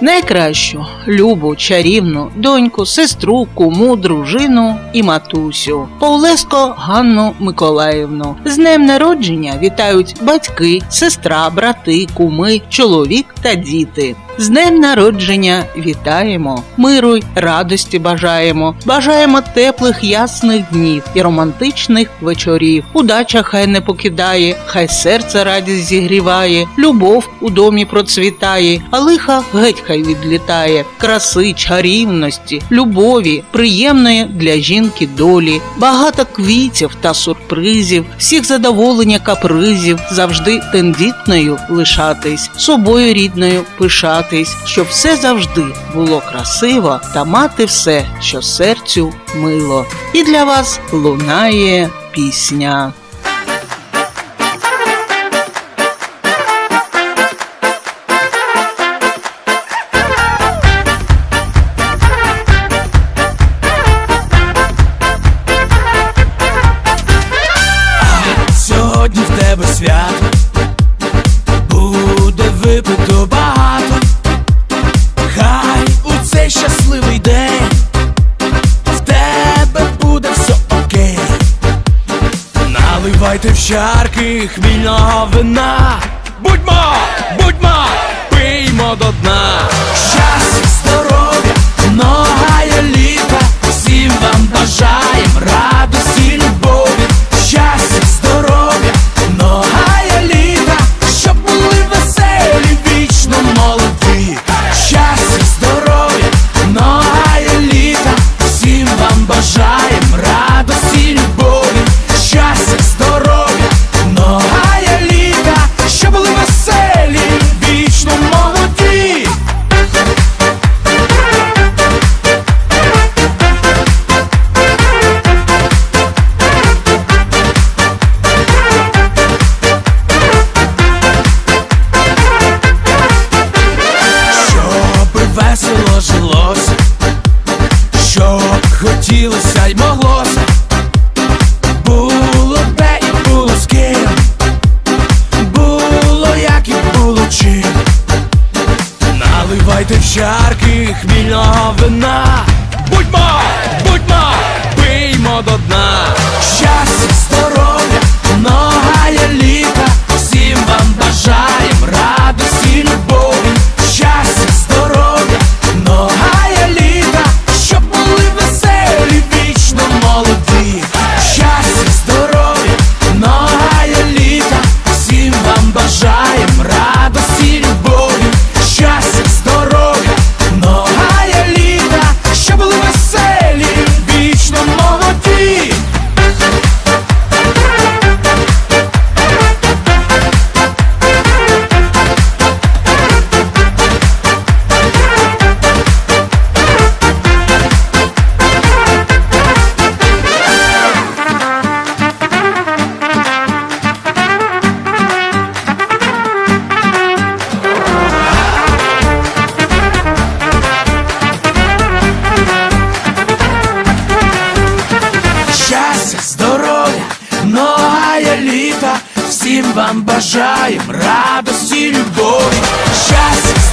найкращу, любу, чарівну, доньку, сестру, куму, дружину і матусю, Павлеско Ганну Миколаївну. З днем народження вітають батьки, сестра, брати, куми, чоловік та діти. З днем народження! Вітаємо, миру й радості бажаємо, бажаємо теплих ясних днів і романтичних вечорів. Удача хай не покидає, хай серце радість зігріває, любов у домі процвітає, а лиха геть хай відлітає, краси, чарівності, любові, приємної для жінки долі, багато квітів та сюрпризів, всіх задоволення капризів, завжди тендітною лишатись, собою рідною пишатись, щоб все завжди було красиво та мати все, що серцю мило. І для вас лунає пісня. Сьогодні в тебе свято буде випито цей щасливий день в тебе буде все окей. Наливайте в чарки хмільного вина. Будьмо, будьмо, пиймо до дна. Щастя, здоров'я, многая бажаєм радості, любові, щастя, здоров'я, многая літа, щоб були веселі, вічно молоді. Щоб весело Наливайте в чарки хмільного вина. Вам бажаєм радості, любові, щастя.